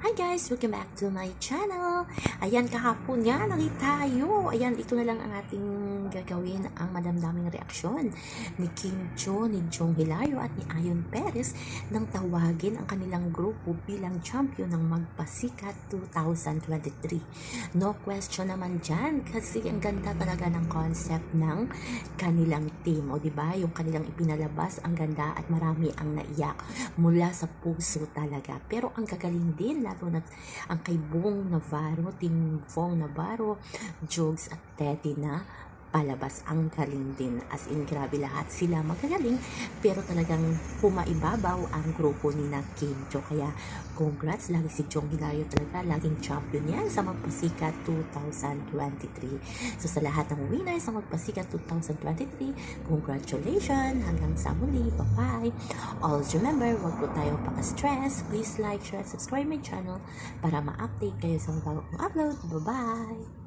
Hi guys! Welcome back to my channel! Ayan, kahapon nga, nakita tayo. Ayan, ito na lang ang ating gagawin, ang madamdaming reaksyon ni Kim Cho, ni Jong Hilario at ni Ayon Perez nang tawagin ang kanilang grupo bilang champion ng Magpasikat 2023. No question naman dyan kasi ang ganda talaga ng concept ng kanilang team. O diba, yung kanilang ipinalabas, ang ganda at marami ang naiyak mula sa puso talaga. Pero ang gagaling din, lalo na ang kay Bong Navarro, Team Bong Navarro, Jogs at Teddy na palabas ang galing din. As in, grabe lahat sila magagaling. Pero talagang pumaibabaw ang grupo ni na Kim Jo. Kaya, congrats. Lagi si Jong Hilario talaga. Laging champion yan sa Magpasikat 2023. So, sa lahat ng winners sa Magpasikat 2023, congratulations. Hanggang sa muli. Bye-bye. Always remember, huwag po tayong paka-stress. Please like, share, subscribe my channel para ma-update kayo sa mga bagong upload. Bye-bye!